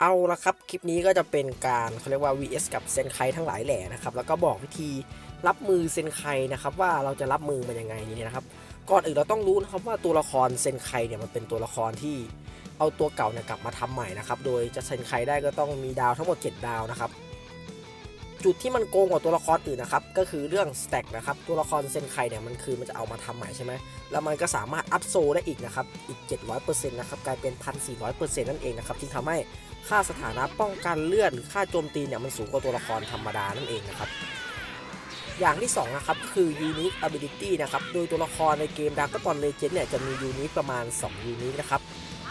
เอาละครับ คลิปนี้ก็จะเป็นการเขาเรียกว่า vs กับเซนไคทั้งหลายแหล่นะครับ แล้วก็บอกวิธีรับมือเซนไคนะครับว่าเราจะรับมือมันยังไงนี่นะครับ ก่อนอื่นเราต้องรู้นะครับว่าตัวละครเซนไคเนี่ยมันเป็นตัวละครที่เอาตัวเก่าเนี่ยกลับมาทำใหม่นะครับ โดยจะเซนไคได้ก็ต้องมีดาวทั้งหมด 7 ดาวนะครับ จุดที่มันโกงกว่าตัวละครอื่นนะครับ ก็คือเรื่องสแต็กนะครับ ตัวละครเซนไคเนี่ยมันคือมันจะเอามาทำใหม่ใช่ไหม แล้วมันก็สามารถอัพโซได้อีกนะครับ อีก 700%นะครับกลายเป็น 1,400%นั่นเองนะครับที่ทำให้ค่าสถานะป้องกันเลือดหรือค่าโจมตีเนี่ยมันสูงกว่าตัวละครธรรมดานั่นเองนะครับอย่างที่2นะครับคือ Unique Ability นะครับ โดยตัวละครในเกม Dragon Ball Legend เนี่ยจะมี Unique ประมาณ2 Unique นะครับ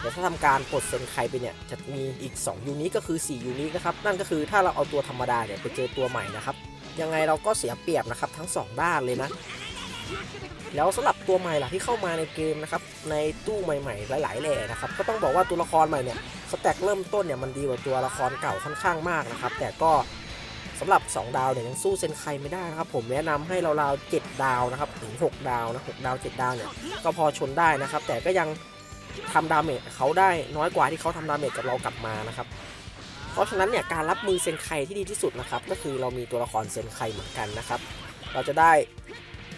แต่ถ้าทำการปลดเซนไครไปเนี่ยจะมีอีก2 Unique ก็คือ4 Unique นะครับ นั่นก็คือถ้าเราเอาตัวธรรมดาเนี่ยไปเจอตัวใหม่นะครับ ยังไงเราก็เสียเปรียบนะครับทั้ง 2 ด้านเลยนะ แล้วสำหรับตัวใหม่ล่ะที่เข้ามาในเกมนะครับ ในตู้ใหม่ๆ หลาย ๆแหล่นะครับ ก็ต้องบอกว่าตัวละครใหม่เนี่ยสแต็กเริ่มต้นเนี่ยมันดีกว่าตัวละครเก่าค่อนข้างมากนะครับ แต่ก็สำหรับ 2 ดาวเนี่ยยังสู้เซนไคไม่ได้นะครับ ผมแนะนำให้เราราวๆ7ดาวนะครับถึง 6 ดาวนะ6ดาว 7 ดาวเนี่ยก็พอชนได้นะครับ แต่ก็ยัง ทำดาเมจเขาได้น้อยกว่าที่เขาทำดาเมจกับเรากลับมานะครับ เพราะฉะนั้นเนี่ยการรับมือเซนไคที่ดีที่สุดนะครับ ก็คือเรามีตัวละครเซนไคเหมือนกันนะครับ เราจะได้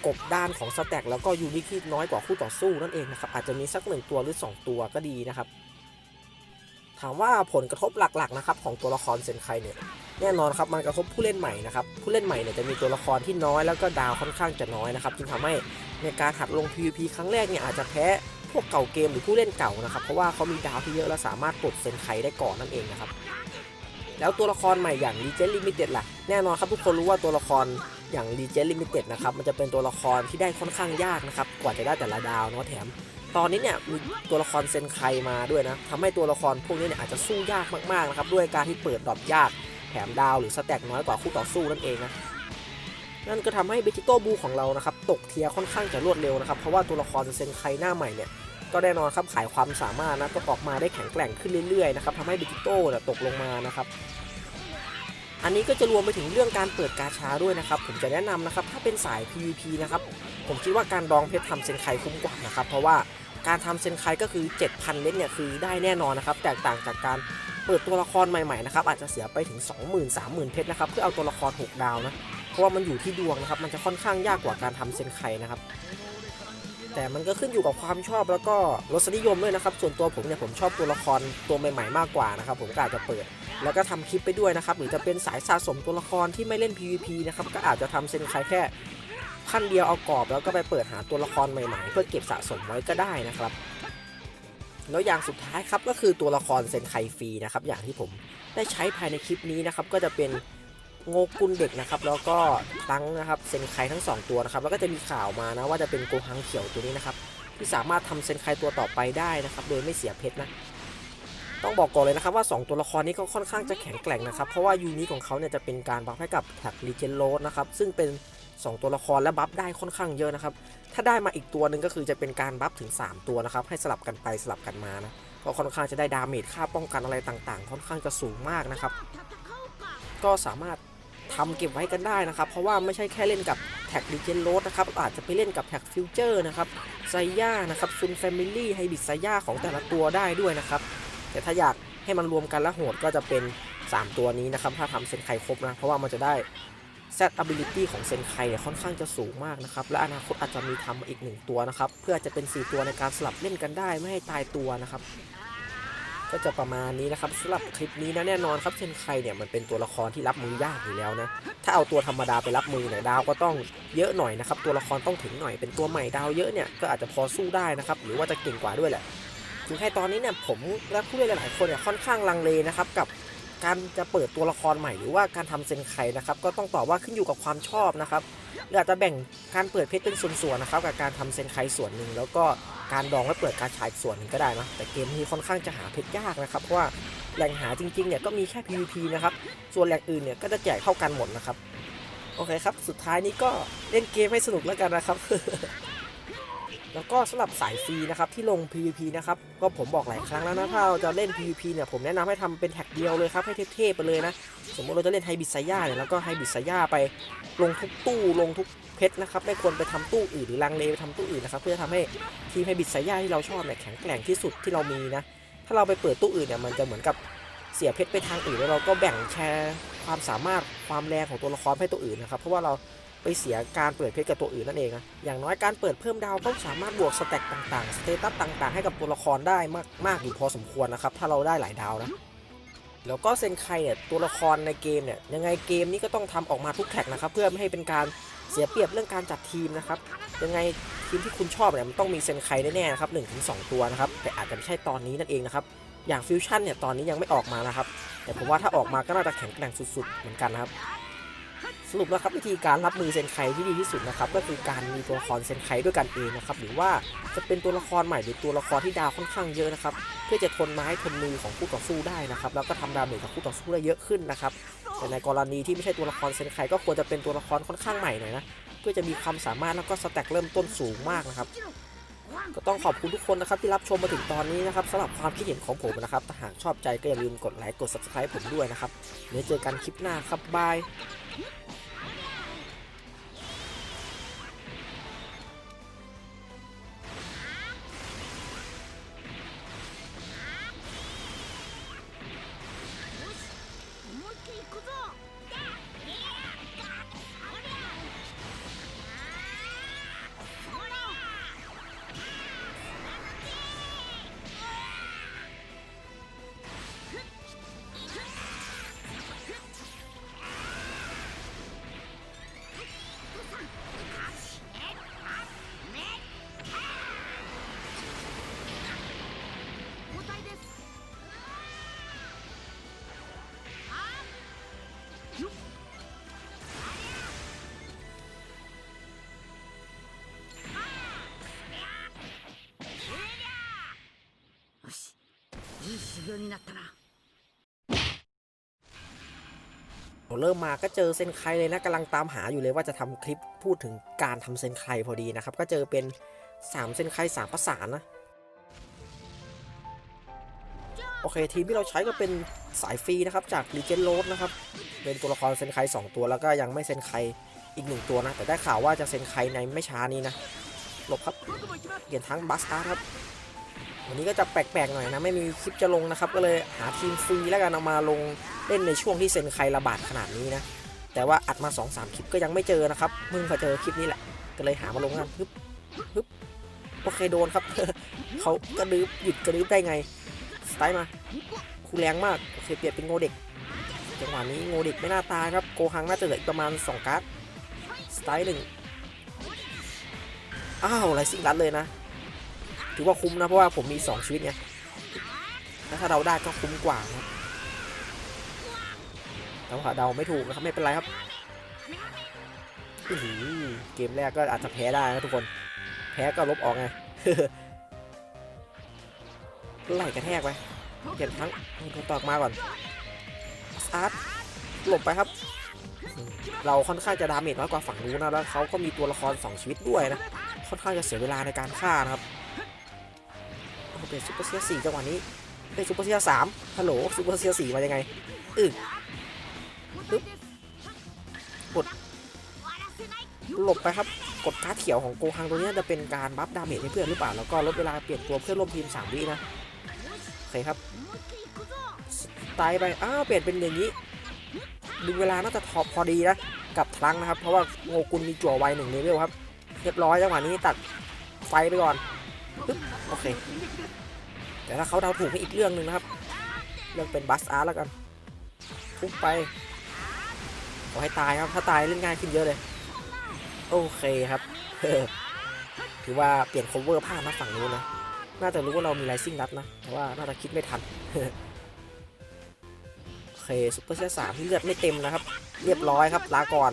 กบด้านของสแต็กแล้วก็ยูนิคที่น้อยกว่าคู่ต่อสู้นั่นเองนะครับอาจจะมีสักหนึ่งตัวหรือ 2 ตัวก็ดีนะครับ ถามว่าผลกระทบหลักๆนะครับของตัวละครเซนไคเนี่ยแน่นอนครับมันกระทบผู้เล่นใหม่นะครับผู้เล่นใหม่เนี่ยจะมีตัวละครที่น้อยแล้วก็ดาวค่อนข้างจะน้อยนะครับจึงทำให้ในการหัดลง PVP ครั้งแรกเนี่ยอาจจะแพ้ พวกเก่าเกมหรือผู้เล่นเก่านะครับ เพราะว่าเขามีดาวที่เยอะและสามารถปลดเซนไคได้ก่อนนั่นเองนะครับ แล้วตัวละครใหม่อย่าง Legend Limited ล่ะ แน่นอนครับทุกคนรู้ว่าตัวละครอย่าง Legend Limited นะครับ มันจะเป็นตัวละครที่ได้ค่อนข้างยากนะครับ กว่าจะได้แต่ละดาวเนาะแถม ตอนนี้เนี่ยมีตัวละครเซนไคมาด้วยนะทำให้ตัวละครพวกนี้เนี่ยอาจจะสู้ยากมากๆนะครับ ด้วยการที่เปิดดรอปยาก แถมดาวหรือสแต็กน้อยกว่าคู่ต่อสู้นั่นเองนะ นั่นก็ทำให้เบจิโต้บูของเรานะครับตกเทียค่อนข้างจะรวดเร็วนะครับ เพราะว่าตัวละครเซนไคหน้าใหม่เนี่ยก็แน่นอนครับขายความสามารถนะก็ออกมาได้แข็งแกร่งขึ้นเรื่อยๆนะครับทำให้ดิจิโต้ตกลงมานะครับอันนี้ก็จะรวมไปถึงเรื่องการเปิดกาชาด้วยนะครับ ผมจะแนะนำนะครับ ถ้าเป็นสาย PVP นะครับ ผมคิดว่าการดองเพชรทำเซนไคคุ้มกว่านะครับ เพราะว่าการทำเซนไคก็คือ 7,000เม็ดเนี่ยคือได้แน่นอนนะครับ แตกต่างจากการเปิดตัวละครใหม่ๆนะครับ อาจจะเสียไปถึง 20,000 30,000 เพชรนะครับ เพื่อเอาตัวละคร 6 ดาวนะ เพราะว่ามันอยู่ที่ดวงนะครับ มันจะค่อนข้างยากกว่าการทำเซนไคนะครับ แต่มันก็ขึ้นอยู่กับความชอบแล้วก็รสนิยมด้วยนะครับ ส่วนตัวผมเนี่ยผมชอบตัวละครตัวใหม่ๆมากกว่านะครับ ผมก็อาจจะเปิด แล้วก็ทำคลิปไปด้วยนะครับ หรือจะเป็นสายสะสมตัวละครที่ไม่เล่น PVP นะครับ ก็อาจจะทำเซนไคแค่ขั้นเดียวเอากรอบแล้วก็ไปเปิดหาตัวละครใหม่ๆ เพื่อเก็บสะสมไว้ก็ได้นะครับแล้วอย่างสุดท้ายครับก็คือตัวละครเซนไคฟรีนะครับอย่างที่ผมได้ใช้ภายในคลิปนี้นะครับก็จะเป็น โงกุลเด็กนะครับ แล้วก็ตั้งนะครับเซนไคทั้งสองตัวนะครับ แล้วก็จะมีข่าวมานะว่าจะเป็นโกหังเขียวตัวนี้นะครับ ที่สามารถทำเซนไคตัวต่อไปได้นะครับ โดยไม่เสียเพชรนะ ต้องบอกก่อนเลยนะครับว่า 2 ตัวละครนี้ก็ค่อนข้างจะแข็งแกร่งนะครับ เพราะว่ายูนิของเขาเนี่ยจะเป็นการบัฟให้กับแท็กลีเจนโรสนะครับ ซึ่งเป็น 2 ตัวละครและบัฟได้ค่อนข้างเยอะนะครับ ถ้าได้มาอีกตัวหนึ่งก็คือจะเป็นการบัฟถึง 3 ตัวนะครับ ให้สลับกันไปสลับกันมานะ ก็ค่อนข้างจะได้ดาเมจค่าป้องกันอะไรต่างๆ ค่อนข้างจะสูงมากนะครับ ก็สามารถ ทำเก็บไว้กันได้นะครับ เพราะว่าไม่ใช่แค่เล่นกับแท็กดิเจนโรสนะครับ อาจจะไปเล่นกับแท็กฟิวเจอร์นะครับไซย่านะครับซุนแฟมิลี่ไฮบิดไซย่าของแต่ละตัวได้ด้วยนะครับ แต่ถ้าอยากให้มันรวมกันแล้วโหดก็จะเป็น 3 ตัวนี้นะครับ ถ้าทำเซนไคครบนะ เพราะว่ามันจะได้ Z ability ของเซนไคเนี่ยค่อนข้างจะสูงมากนะครับ และอนาคตอาจจะมีทำอีก 1 ตัวนะครับ เพื่อจะเป็น 4 ตัวในการสลับเล่นกันได้ไม่ให้ตายตัวนะครับ ก็จะประมาณนี้นะครับสำหรับคลิปนี้นะแน่นอนครับเซนไคเนี่ยมันเป็นตัวละครที่รับมือยากอยู่แล้วนะถ้าเอาตัวธรรมดาไปรับมือเนี่ยดาวก็ต้องเยอะหน่อยนะครับตัวละครต้องถึงหน่อยเป็นตัวใหม่ดาวเยอะเนี่ยก็อาจจะพอสู้ได้นะครับหรือว่าจะเก่งกว่าด้วยแหละถึงให้ตอนนี้เนี่ยผมและผู้เล่นหลายๆคนเนี่ยค่อนข้างลังเลนะครับกับ การจะเปิดตัวละครใหม่หรือว่าการทำเซนไคนะครับก็ต้องตอบว่าขึ้นอยู่กับความชอบนะครับอาจจะแบ่งการเปิดเพชรเป็นส่วนๆนะครับกับการทำเซนไคส่วนหนึ่งแล้วก็การดองและเปิดการฉายส่วนหนึ่งก็ได้นะแต่เกมนี้ค่อนข้างจะหาเพชรยากนะครับเพราะว่าแหล่งหาจริงๆเนี่ยก็มีแค่ PVP นะครับส่วนแหล่งอื่นเนี่ยก็จะแจกเท่ากันหมดนะครับโอเคครับสุดท้ายนี้ก็เล่นเกมให้สนุกแล้วกันนะครับ แล้วก็สำหรับสายฟรีนะครับที่ลง PVP นะครับก็ผมบอกหลายครั้งแล้วนะถ้าเราจะเล่น PVP เนี่ยผมแนะนำให้ทำเป็นแท็กเดียวเลยครับให้เทพๆไปเลยนะสมมติเราจะเล่นไฮบิดไซย่าเนี่ยแล้วก็ไฮบิดไซย่าไปลงทุกตู้ลงทุกเพชรนะครับไม่ควรไปทำตู้อื่นหรือลังเลไปทำตู้อื่นนะครับเพื่อทำให้ทีมไฮบิดไซย่าที่เราชอบเนี่ยแข็งแกร่งที่สุดที่เรามีนะถ้าเราไปเปิดตู้อื่นเนี่ยมันจะเหมือนกับเสียเพชรไปทางอื่นแล้วเราก็แบ่งแชร์ความสามารถความแรงของตัวละครให้ตัวอื่นนะครับเพราะว่าเรา ไปเสียการเปิดเพชรกับตัวอื่นนั่นเองนะอย่างน้อยการเปิดเพิ่มดาวก็สามารถบวกสเต็กต่างๆสเตตัสต่างๆ ให้กับตัวละครได้มากมากอยู่พอสมควรนะครับถ้าเราได้หลายดาวนะแล้วก็เซนไคเนี่ยตัวละครในเกมเนี่ยยังไงเกมนี้ก็ต้องทำออกมาทุกแท็กนะครับเพื่อไม่ให้เป็นการเสียเปรียบเรื่องการจัดทีมนะครับยังไงทีมที่คุณชอบเนี่ยมันต้องมีเซนไคแน่ๆนะครับหนึ่งถึงสองตัวนะครับแต่อาจจะไม่ใช่ตอนนี้นั่นเองนะครับอย่างฟิวชั่นเนี่ยตอนนี้ยังไม่ออกมานะครับแต่ผมว่าถ้าออกมาก็น่าจะแข็งแกร่งสุดๆเหมือนกันนะครับ สรุปนะครับวิธีการรับมือเซนไคที่ดีที่สุดนะครับก็คือการมีตัวละครเซนไคด้วยกันเองนะครับหรือว่าจะเป็นตัวละครใหม่หรือตัวละครที่ดาวค่อนข้างเยอะนะครับเพื่อจะทนไม้ทนมือของคู่ต่อสู้ได้นะครับแล้วก็ทำดาเมจกับคู่ต่อสู้ได้เยอะขึ้นนะครับแต่ในกรณีที่ไม่ใช่ตัวละครเซนไคก็ควรจะเป็นตัวละครค่อนข้างใหม่หน่อยนะเพื่อจะมีความสามารถแล้วก็สแต็กเริ่มต้นสูงมากนะครับก็ต้องขอบคุณทุกคนนะครับที่รับชมมาถึงตอนนี้นะครับสำหรับความคิดเห็นของผมนะครับถ้าหากชอบใจก็อย่าลืมกดไลค์กด subscribe ผมด้วยนะครับเดี๋ยวเจอกันคลิปหน้าครับบาย になったな ผมเริ่มมาก็เจอเซนไคเลยนะกำลังตามหาอยู่เลยว่าจะทำคลิปพูดถึงการทำเซนไคพอดีนะครับ ก็เจอเป็น 3 เซนไคสามประสานนะ โอเค ทีมที่เราใช้ก็เป็นสายฟรีนะครับ จาก l ีเจนโรดนะครับ เป็นตัวละครเซนไค2ตัวแล้วก็ยังไม่เซนไคอีกหนึ่งตัวนะ แต่ได้ข่าวว่าจะเซนไคในไม่ช้านี้นะหลบครับเปลี่ยนทั้งบัสอาร์ครับ วันนี้ก็จะแปลกๆหน่อยนะไม่มีคลิปจะลงนะครับ ก็เลยหาทีมฟรีแล้วกันเอามาลงเล่นในช่วงที่เซนไคระบาดขนาดนี้นะแต่ว่าอัดมา2-3คลิปก็ยังไม่เจอนะครับเพิ่งมาเจอคลิปนี้แหละก็เลยหามาลงกันฮึบฮึบโอเคโดนครับเขากระดืบหยุดกระดืบได้ไงสไตล์มาคูแรงมากโอเคเปลี่ยนเป็นโงเด็กจังหวะนี้โงเด็กไม่น่าตายครับโกหังน่าจะเหลืออีกประมาณ 2 การ์ดสไตล์หนึ่งอ้าวไรซิงรัดเลยนะ ถือว่าคุ้มนะ เพราะว่าผมมี 2 ชีวิตไงถ้าเราได้ก็คุ้มกว่าครับแต่ว่าเดาไม่ถูกนะครับไม่เป็นไรครับเกมแรกก็อาจจะแพ้ได้นะทุกคน แพ้ก็ลบออกไงไหลกระแทกไปเปลี่ยนทั้งคนตอกมาก่อนอาร์ตหลบไปครับ เราค่อนข้างจะดาเมจน้อยกว่าฝั่งนู้นนะแล้วเขาก็มีตัวละคร 2 ชีวิตด้วยนะ ค่อนข้างจะเสียเวลาในการฆ่านะครับ เป็นซุปเปอร์เซียสี่จังหวะนี้เป็นซุปเปอร์เซียสามฮัลโหลซุปเปอร์เซียสี่มายังไงอึปึ๊บกดหลบไปครับกดการ์ดเขียวของโกฮังตัวเนี้ยจะเป็นการบัฟดาเมจให้เพื่อนหรือเปล่า แล้วก็ลดเวลาเปลี่ยนตัวเพื่อนร่วมทีม3วินะโอเคครับตายไปอ้าวเปลี่ยนเป็นอย่างนี้ดึงเวลาน่าจะทอพอดีนะกับทลังนะครับ เพราะว่าโงกุลมีจั่วไวหนึ่งเลเวลครับเรียบร้อยจังหวะนี้ตัดไฟไปก่อน โอเค แต่ถ้าเขาเดาถูกให้อีกเรื่องหนึ่งนะครับ เรื่องเป็นบัสอาร์แล้วกันพุ่งไป ขอให้ตายครับ ถ้าตายเล่นง่ายขึ้นเยอะเลย โอเคครับถือว่าเปลี่ยน cover ภาพมาฝั่งนู้นนะ น่าจะรู้ว่าเรามีไ i ซิ่งรัดนะ แต่ว่าน่าจะคิดไม่ทัน โอเคซุปเปอร์เซียสามที่เลือดไม่เต็มนะครับ เรียบร้อยครับ ลาก่อน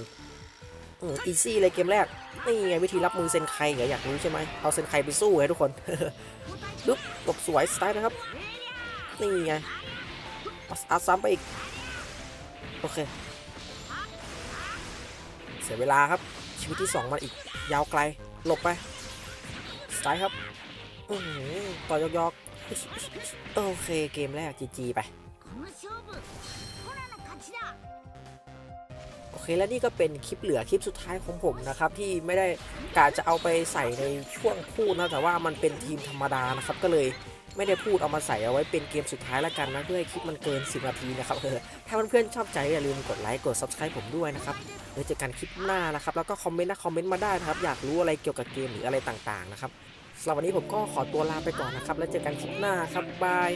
อีซี่เลยเกมแรก นี่ไงวิธีรับมือเซนไคเหรออยากรู้ใช่ไหมเอาเซนไคไปสู้ให้ทุกคนปึ๊บหลบสวยสไตล์นะครับ นี่ไงอัดซ้ำไปอีก โอเค เสียเวลาครับ ชีวิตที่2มันอีก ยาวไกล หลบไปสไตล์ครับอือหือต่อยอกๆ โอเคเกมแรก GG ไป เคและนี่ก็เป็นคลิปเหลือคลิปสุดท้ายของผมนะครับที่ไม่ได้กะจะเอาไปใส่ในช่วงพูดนะแต่ว่ามันเป็นทีมธรรมดานะครับก็เลยไม่ได้พูดเอามาใส่เอาไว้เป็นเกมสุดท้ายแล้วกันนะเพื่อให้คลิปมันเกิน 10 นาทีนะครับเออถ้าเพื่อนๆชอบใจอย่าลืมกดไลค์กด subscribe ผมด้วยนะครับไว้เจอกันคลิปหน้านะครับแล้วก็คอมเมนต์นะคอมเมนต์มาได้นะครับอยากรู้อะไรเกี่ยวกับเกมหรืออะไรต่างๆนะครับสำหรับวันนี้ผมก็ขอตัวลาไปก่อนนะครับแล้วเจอกันคลิปหน้าครับบาย